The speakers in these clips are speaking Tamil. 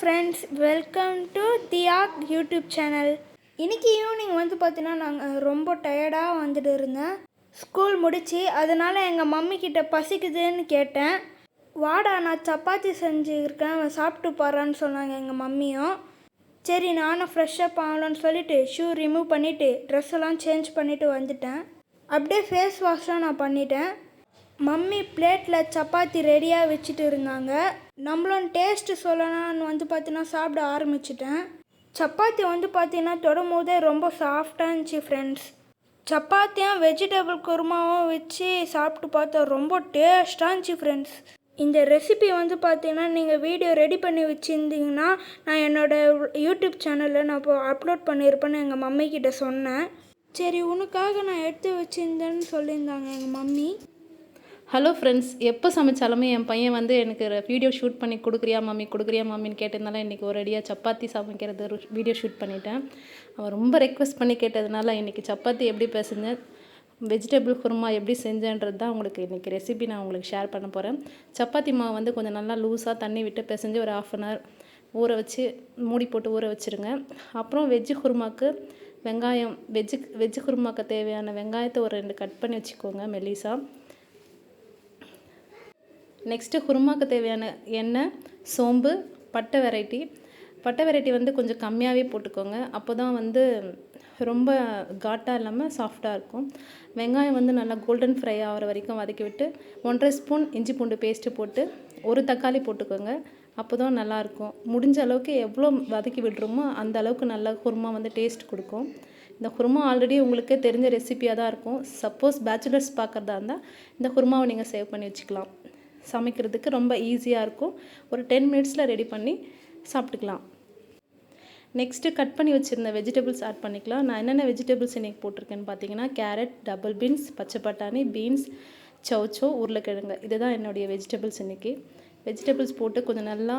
Friends welcome to Thiyag YouTube channel இன்றைக்கி ஈவினிங் வந்து பார்த்தீங்கன்னா நாங்கள் ரொம்ப டயர்டாக வந்துட்டு இருந்தேன் ஸ்கூல் முடித்து அதனால் எங்கள் மம்மி கிட்ட பசிக்குதுன்னு கேட்டேன். வாடா நான் சப்பாத்தி செஞ்சுருக்கேன் சாப்பிட்டு போகிறான்னு சொன்னாங்க எங்கள் மம்மியும் சரி நானும் ஃப்ரெஷ்ஷப் ஆகலான்னு சொல்லிட்டு ஷூ ரிமூவ் பண்ணிவிட்டு ட்ரெஸ் எல்லாம் சேஞ்ச் பண்ணிவிட்டு வந்துட்டேன். அப்படியே ஃபேஸ் வாஷும் நான் பண்ணிட்டேன். மம்மி பிளேட்டில் சப்பாத்தி ரெடியாக வச்சுட்டு இருந்தாங்க. நம்மளும் டேஸ்ட்டு சொல்லலாம்னு வந்து பார்த்தீங்கன்னா சாப்பிட ஆரம்பிச்சிட்டேன். சப்பாத்தி வந்து பார்த்தீங்கன்னா தொடும்போதே ரொம்ப சாஃப்டாக இருந்துச்சு ஃப்ரெண்ட்ஸ் சப்பாத்தியும் வெஜிடபிள் குருமாவும் வச்சு சாப்பிட்டு பார்த்தா ரொம்ப டேஸ்ட்டாக இருந்துச்சு ஃப்ரெண்ட்ஸ் இந்த ரெசிபி வந்து பார்த்தீங்கன்னா நீங்கள் வீடியோ ரெடி பண்ணி வச்சுருந்தீங்கன்னா நான் என்னோடய யூடியூப் சேனலில் நான் இப்போ அப்லோட் பண்ணியிருப்பேன்னு எங்கள் மம்மிக்கிட்ட சொன்னேன். சரி உனக்காக நான் எடுத்து வச்சுருந்தேன்னு சொல்லியிருந்தாங்க எங்கள் மம்மி. ஹலோ ஃப்ரெண்ட்ஸ் எப்போ சமைச்சாலுமே என் பையன் வந்து எனக்கு வீடியோ ஷூட் பண்ணி கொடுக்குறியா மாமி கொடுக்குறியா மாமின்னு கேட்டதுனால இன்றைக்கி ஒரு அடியாக சப்பாத்தி சமைக்கிறது ஒரு வீடியோ ஷூட் பண்ணிட்டேன். அவன் ரொம்ப ரெக்வஸ்ட் பண்ணி கேட்டதுனால இன்றைக்கி சப்பாத்தி எப்படி பேசுஞ்சேன் வெஜிடபிள் குருமா எப்படி செஞ்சேன்றது தான் உங்களுக்கு இன்றைக்கி ரெசிபி நான் உங்களுக்கு ஷேர் பண்ண போகிறேன் சப்பாத்தி மாவு வந்து கொஞ்சம் நல்லா லூஸாக தண்ணி விட்டு பிசைஞ்சு ஒரு ஆஃப் அன் ஹவர் ஊற வச்சு மூடி போட்டு ஊற வச்சுருங்க. அப்புறம் வெஜ்ஜு குருமாவுக்கு வெங்காயம் வெஜ்ஜு வெஜ்ஜு குருமாக்கு தேவையான வெங்காயத்தை ஒரு ரெண்டு கட் பண்ணி வச்சுக்கோங்க மெலிசாக நெக்ஸ்ட்டு குருமாக்கு தேவையான எண்ணெய் சோம்பு பட்டை வெரைட்டி பட்டை வெரைட்டி வந்து கொஞ்சம் கம்மியாகவே போட்டுக்கோங்க. அப்போ தான் வந்து ரொம்ப காட்டாக இல்லாமல் சாஃப்டாக இருக்கும். வெங்காயம் வந்து நல்லா கோல்டன் ஃப்ரை ஆகிற வரைக்கும் வதக்கி விட்டு ஒன்றரை ஸ்பூன் இஞ்சி பூண்டு பேஸ்ட்டு போட்டு ஒரு தக்காளி போட்டுக்கோங்க. அப்போ தான் நல்லாயிருக்கும் முடிஞ்ச அளவுக்கு எவ்வளோ வதக்கி விடுறோமோ அந்த அளவுக்கு நல்லா குருமா வந்து டேஸ்ட் கொடுக்கும். இந்த குருமா ஆல்ரெடி உங்களுக்கே தெரிஞ்ச ரெசிபியாக தான் இருக்கும். சப்போஸ் பேச்சுலர்ஸ் பார்க்குறதா இருந்தால் இந்த குருமாவை நீங்கள் சேவ் பண்ணி வச்சுக்கலாம். சமைக்கிறதுக்கு ரொம்ப ஈஸியாக இருக்கும். ஒரு டென் மினிட்ஸில் ரெடி பண்ணி சாப்பிட்டுக்கலாம். நெக்ஸ்ட்டு கட் பண்ணி வச்சுருந்த வெஜிடபிள்ஸ் ஆட் பண்ணிக்கலாம். நான் என்னென்ன வெஜிடபிள்ஸ் இன்றைக்கி போட்டிருக்கேன்னு பார்த்தீங்கன்னா கேரட் டபுள் பீன்ஸ் பச்சை பட்டாணி பீன்ஸ் சவுச்சோ உருளைக்கிழங்கு. இதுதான் என்னுடைய வெஜிடபிள்ஸ் இன்றைக்கி வெஜிடபிள்ஸ் போட்டு கொஞ்சம் நல்லா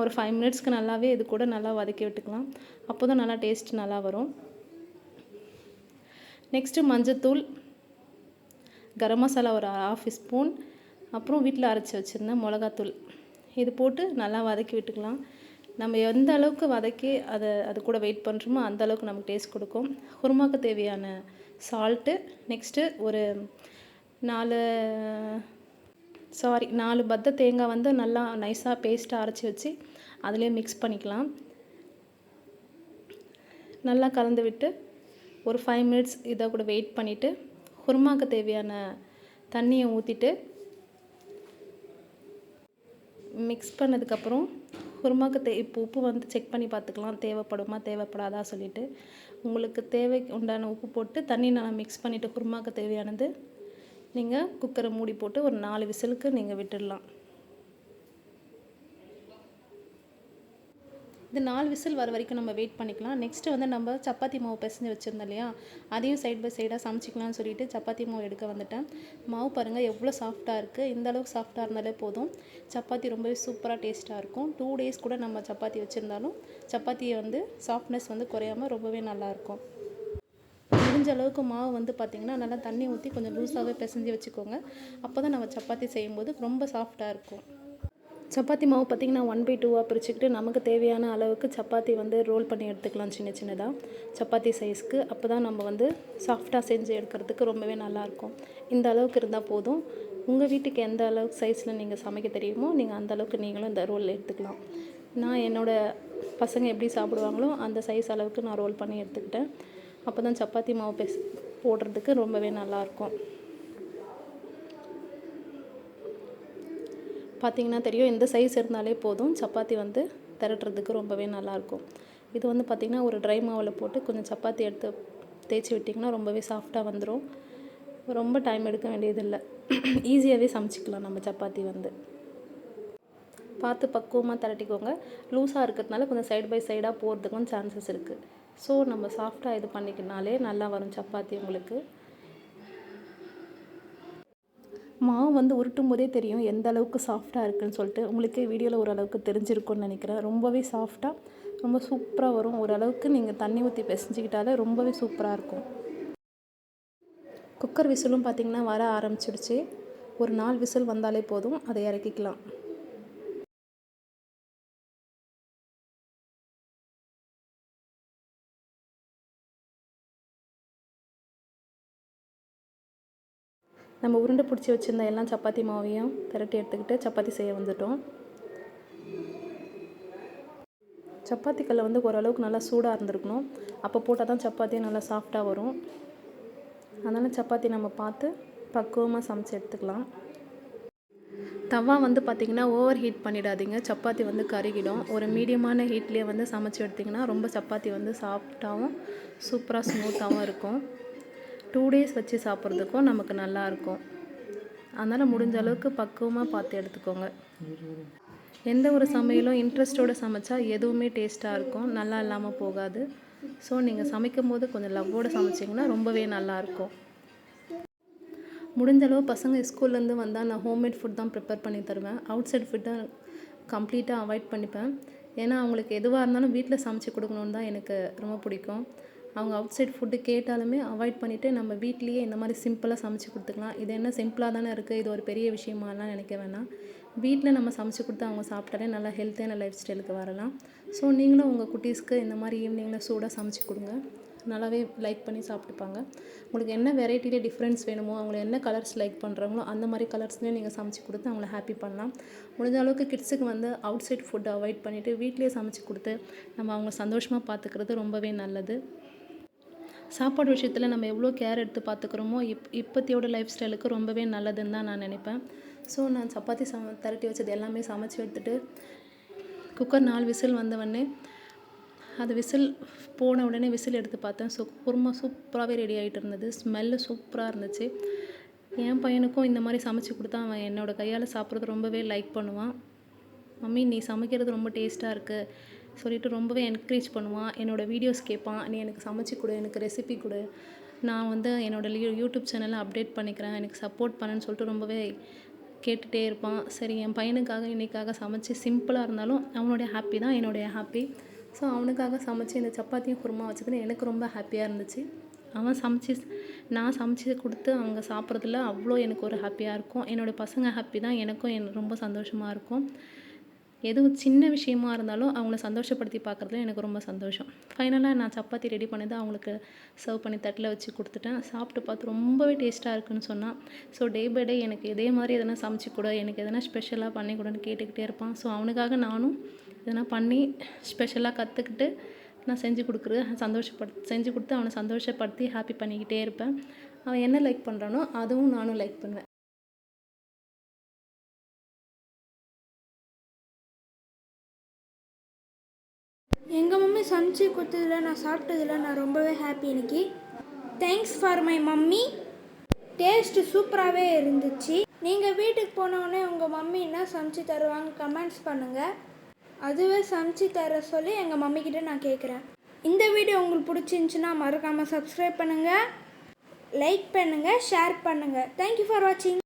ஒரு ஃபைவ் மினிட்ஸ்க்கு நல்லாவே இது கூட நல்லா வதக்கி விட்டுக்கலாம். அப்போ தான் நல்லா டேஸ்ட் நல்லா வரும். நெக்ஸ்ட்டு மஞ்சத்தூள் கரம் மசாலா ஒரு ஹாஃப் ஸ்பூன் அப்புறம் வீட்டில் அரைச்சி வச்சுருந்தேன் மிளகாத்தூள். இது போட்டு நல்லா வதக்கி விட்டுக்கலாம். நம்ம எந்த அளவுக்கு வதக்கி அதை அது கூட வெயிட் பண்ணுறோமோ அந்த அளவுக்கு நமக்கு டேஸ்ட் கொடுக்கும். குருமாக்கு தேவையான சால்ட்டு நெக்ஸ்ட்டு ஒரு நாலு சாரி நாலு பத்த தேங்காய் வந்து நல்லா நைஸாக பேஸ்ட்டாக அரைச்சி வச்சு அதிலே மிக்ஸ் பண்ணிக்கலாம். நல்லா கலந்து விட்டு ஒரு ஃபைவ் மினிட்ஸ் இதை கூட வெயிட் பண்ணிவிட்டு குருமாக்கு தேவையான தண்ணியை ஊற்றிட்டு மிக்ஸ் பண்ணதுக்கப்புறம் குருமாக்கு தே இப்போ உப்பு வந்து செக் பண்ணி பார்த்துக்கலாம். தேவைப்படுமா தேவைப்படாதா சொல்லிவிட்டு உங்களுக்கு தேவை உண்டான உப்பு போட்டு தண்ணி நல்லா மிக்ஸ் பண்ணிவிட்டு குருமாக்கு தேவையானது நீங்கள் குக்கரை மூடி போட்டு ஒரு நாலு விசிலுக்கு நீங்கள் விட்டுடலாம். இது நாலு விசில் வர வரைக்கும் நம்ம வெயிட் பண்ணிக்கலாம். நெக்ஸ்ட்டு வந்து நம்ம சப்பாத்தி மாவு பிசைஞ்சு வச்சுருந்தோம் இல்லையா? அதையும் சைட் பை சைடாக சமைச்சிக்கலாம்னு சொல்லிட்டு சப்பாத்தி மாவு எடுக்க வந்துட்டேன். மாவு பாருங்கள் எவ்வளோ சாஃப்டாக இருக்குது இந்த அளவுக்கு சாஃப்டாக இருந்தாலே போதும். சப்பாத்தி ரொம்பவே சூப்பராக டேஸ்ட்டாக இருக்கும். டூ டேஸ் கூட நம்ம சப்பாத்தி வச்சுருந்தாலும் சப்பாத்தியை வந்து சாஃப்ட்னஸ் வந்து குறையாமல் ரொம்பவே நல்லாயிருக்கும் முடிஞ்ச அளவுக்கு மாவு வந்து பார்த்திங்கன்னா நல்லா தண்ணி ஊற்றி கொஞ்சம் லூஸாகவே பிசைஞ்சு வச்சுக்கோங்க. அப்போ தான் நம்ம சப்பாத்தி செய்யும்போது ரொம்ப சாஃப்டாக இருக்கும். சப்பாத்தி மாவு பார்த்திங்கன்னா ஒன் பை டூவாக பிரிச்சுக்கிட்டு நமக்கு தேவையான அளவுக்கு சப்பாத்தி வந்து ரோல் பண்ணி எடுத்துக்கலாம் சின்ன சின்னதாக சப்பாத்தி சைஸ்க்கு அப்போ தான் நம்ம வந்து சாஃப்டாக செஞ்சு எடுக்கிறதுக்கு ரொம்பவே நல்லாயிருக்கும் இந்த அளவுக்கு இருந்தால் போதும். உங்கள் வீட்டுக்கு எந்த அளவுக்கு சைஸில் நீங்கள் சமைக்க தெரியுமோ நீங்கள் அந்த அளவுக்கு நீங்களும் இந்த ரோல் எடுத்துக்கலாம். நான் என்னோடய பசங்க எப்படி சாப்பிடுவாங்களோ அந்த சைஸ் அளவுக்கு நான் ரோல் பண்ணி எடுத்துக்கிட்டேன். அப்போ தான் சப்பாத்தி மாவு பேஸ் போடுறதுக்கு ரொம்பவே நல்லாயிருக்கும் பார்த்திங்கன்னா தெரியும் இந்த சைஸ் இருந்தாலே போதும். சப்பாத்தி வந்து திரட்டுறதுக்கு ரொம்பவே நல்லாயிருக்கும். இது வந்து பார்த்திங்கன்னா ஒரு ட்ரை மாவில் போட்டு கொஞ்சம் சப்பாத்தி எடுத்து தேய்ச்சி விட்டிங்கன்னா ரொம்பவே சாஃப்டாக வந்துடும் ரொம்ப டைம் எடுக்க வேண்டியதில்லை. ஈஸியாகவே சமைச்சிக்கலாம் நம்ம சப்பாத்தி வந்து. பார்த்து பக்குவமாக திரட்டிக்கோங்க. லூஸாக இருக்கிறதுனால கொஞ்சம் சைடு பை சைடாக போகிறதுக்கும் சான்சஸ் இருக்குது ஸோ நம்ம சாஃப்டாக இது பண்ணிக்கினாலே நல்லா வரும் சப்பாத்தி உங்களுக்கு. மாவு வந்து உருட்டும் போதே தெரியும் எந்த அளவுக்கு சாஃப்டாக இருக்குன்னு சொல்லிட்டு. உங்களுக்கே வீடியோவில் ஓரளவுக்கு தெரிஞ்சிருக்கும்னு நினைக்கிறேன். ரொம்பவே சாஃப்டாக ரொம்ப சூப்பராக வரும். ஓரளவுக்கு நீங்கள் தண்ணி ஊற்றி பிசைஞ்சிக்கிட்டாலே ரொம்பவே சூப்பராக இருக்கும். குக்கர் விசிலும் பார்த்திங்கன்னா வர ஆரம்பிச்சிடுச்சு. ஒரு நாலு விசில் வந்தாலே போதும். அதை இறக்கிக்கலாம். நம்ம உருண்டை பிடிச்சி வச்சுருந்த எல்லாம் சப்பாத்தி மாவையும் திரட்டி எடுத்துக்கிட்டு சப்பாத்தி செய்ய வந்துட்டோம். சப்பாத்தி கல்லை வந்து ஓரளவுக்கு நல்லா சூடாக இருந்திருக்கணும். அப்போ போட்டால் தான் சப்பாத்தி நல்லா சாஃப்டாக வரும். அதனால் சப்பாத்தி நம்ம பார்த்து பக்குவமாக சமைச்சு எடுத்துக்கலாம். தவா வந்து பார்த்திங்கன்னா ஓவர் ஹீட் பண்ணிடாதீங்க. சப்பாத்தி வந்து கருகிடும். ஒரு மீடியமான ஹீட்லேயே வந்து சமைச்சு எடுத்திங்கன்னா ரொம்ப சப்பாத்தி வந்து சாஃப்டாகவும் சூப்பராக ஸ்மூத்தாகவும் இருக்கும். டூ டேஸ் வச்சு சாப்பிட்றதுக்கும் நமக்கு நல்லாயிருக்கும் அதனால் முடிஞ்ச அளவுக்கு பக்குவமாக பார்த்து எடுத்துக்கோங்க. எந்த ஒரு சமையலும் இன்ட்ரெஸ்ட்டோடு சமைச்சா எதுவுமே டேஸ்ட்டாக இருக்கும். நல்லா இல்லாமல் போகாது. ஸோ நீங்கள் சமைக்கும் போது கொஞ்சம் லவ்வோடு சமைச்சிங்கன்னா ரொம்பவே நல்லாயிருக்கும் முடிஞ்ச அளவு பசங்க ஸ்கூல்லேருந்து வந்தால் நான் ஹோம்மேட் ஃபுட் தான் ப்ரிப்பேர் பண்ணி தருவேன். அவுட் சைட் ஃபுட்டை கம்ப்ளீட்டாக அவாய்ட் பண்ணிப்பேன். ஏன்னா அவங்களுக்கு எதுவாக இருந்தாலும் வீட்டில் சமைச்சு கொடுக்கணுன்னு தான் எனக்கு ரொம்ப பிடிக்கும். அவங்க அவுட் சைட் ஃபுட்டு கேட்டாலுமே அவாய்ட் பண்ணிவிட்டு நம்ம வீட்லேயே இந்த மாதிரி சிம்பிளாக சமைச்சு கொடுத்துக்கலாம். இது என்ன சிம்பிளாக தானே இருக்குது இது ஒரு பெரிய விஷயமாலாம் நினைக்க வேணாம். வீட்டில் நம்ம சமைச்சு கொடுத்து அவங்க சாப்பிட்டாலே நல்லா ஹெல்த்தியான லைஃப் ஸ்டைலுக்கு வரலாம். ஸோ நீங்களும் உங்கள் குட்டீஸ்க்கு இந்த மாதிரி ஈவினிங்கில் சூடாக சமைச்சு கொடுங்க. நல்லாவே லைக் பண்ணி சாப்பிட்டுப்பாங்க. உங்களுக்கு என்ன வெரைட்டிலே டிஃப்ரென்ஸ் வேணுமோ அவங்கள என்ன கலர்ஸ் லைக் பண்ணுறாங்களோ அந்த மாதிரி கலர்ஸ்லேயும் நீங்கள் சமைச்சு கொடுத்து அவங்கள ஹாப்பி பண்ணலாம். முடிஞ்ச அளவுக்கு கிட்ஸுக்கு வந்து அவுட் சைட் ஃபுட்டை அவாய்ட் பண்ணிவிட்டு வீட்டிலேயே சமைச்சு கொடுத்து நம்ம அவங்க சந்தோஷமாக பார்த்துக்கிறது ரொம்பவே நல்லது. சாப்பாடு விஷயத்தில் நம்ம எவ்வளோ கேர் எடுத்து பார்த்துக்கிறோமோ இப் இப்போத்தியோட லைஃப் ஸ்டைலுக்கு ரொம்பவே நல்லதுன்னு தான் நான் நினைப்பேன். ஸோ நான் சப்பாத்தி சம திரட்டி வச்சது எல்லாமே சமைச்சு எடுத்துகிட்டு குக்கர் நாலு விசில் வந்தவொடனே அது விசில் போன உடனே விசில் எடுத்து பார்த்தேன். ஸோ குருமா சூப்பராகவே ரெடி ஆகிட்டு இருந்தது. ஸ்மெல்லு சூப்பராக இருந்துச்சு. என் பையனுக்கும் இந்த மாதிரி சமைச்சு கொடுத்தா அவன் என்னோடய கையால் சாப்பிட்றது ரொம்பவே லைக் பண்ணுவான். மம்மி நீ சமைக்கிறது ரொம்ப டேஸ்ட்டாக இருக்குது சொல்லிட்டு ரொம்பவே என்கரேஜ் பண்ணுவான். என்னோடய வீடியோஸ் கேட்பான். நீ எனக்கு சமைச்சு கொடு எனக்கு ரெசிபி கொடு. நான் வந்து என்னோடய யூடியூப் சேனலை அப்டேட் பண்ணிக்கிறேன். எனக்கு சப்போர்ட் பண்ணுன்னு சொல்லிட்டு ரொம்பவே கேட்டுகிட்டே இருப்பான். சரி என் பையனுக்காக இன்னைக்காக சமைச்சு சிம்பிளாக இருந்தாலும் அவனுடைய ஹாப்பி தான் என்னுடைய ஹாப்பி ஸோ அவனுக்காக சமைச்சு இந்த சப்பாத்தியும் குருமா வச்சதுன்னு எனக்கு ரொம்ப ஹாப்பியாக இருந்துச்சு. அவன் சமைச்சு நான் சமைச்சு கொடுத்து அவங்க சாப்பிட்றதுல அவ்வளோ எனக்கு ஒரு ஹாப்பியாக இருக்கும். என்னோடய பசங்க ஹாப்பி தான். எனக்கும் என் ரொம்ப சந்தோஷமாக இருக்கும். எதுவும் சின்ன விஷயமா இருந்தாலும் அவங்கள சந்தோஷப்படுத்தி பார்க்குறதுல எனக்கு ரொம்ப சந்தோஷம். ஃபைனலாக நான் சப்பாத்தி ரெடி பண்ணது அவங்களுக்கு சர்வ் பண்ணி தட்டில் வச்சு கொடுத்துட்டேன். சாப்பிட்டு பார்த்து ரொம்பவே டேஸ்ட்டாக இருக்குன்னு சொன்னான் ஸோ டே பை டே எனக்கு இதே மாதிரி எதனா சமைச்சு கொடு எனக்கு எதனா ஸ்பெஷலாக பண்ணி கொடுன்னு கேட்டுக்கிட்டே இருப்பான். ஸோ அவனுக்காக நானும் எதனா பண்ணி ஸ்பெஷலாக கற்றுக்கிட்டு நான் செஞ்சு கொடுக்குறது சந்தோஷப்படு செஞ்சு கொடுத்து அவனை சந்தோஷப்படுத்தி ஹாப்பி பண்ணிக்கிட்டே இருப்பேன். அவன் என்ன லைக் பண்ணுறானோ அதுவும் நானும் லைக் பண்ணுவேன். எங்கள் மம்மி சமைச்சு கொடுத்ததுல நான் சாப்பிட்டதுல நான் ரொம்பவே ஹாப்பி இன்னைக்கு. Thanks for my mummy taste சூப்பராகவே இருந்துச்சு. நீங்கள் வீட்டுக்கு போனோடனே உங்கள் மம்மி என்ன சமைச்சு தருவாங்க கமெண்ட்ஸ் பண்ணுங்கள் அதுவே சமைச்சு தர சொல்லி எங்கள் மம்மிக்கிட்ட நான் கேட்குறேன். இந்த வீடியோ உங்களுக்கு பிடிச்சிருந்துச்சுன்னா மறக்காமல் சப்ஸ்கிரைப் பண்ணுங்கள் லைக் பண்ணுங்கள் ஷேர் பண்ணுங்கள் தேங்க்யூ ஃபார் வாட்சிங்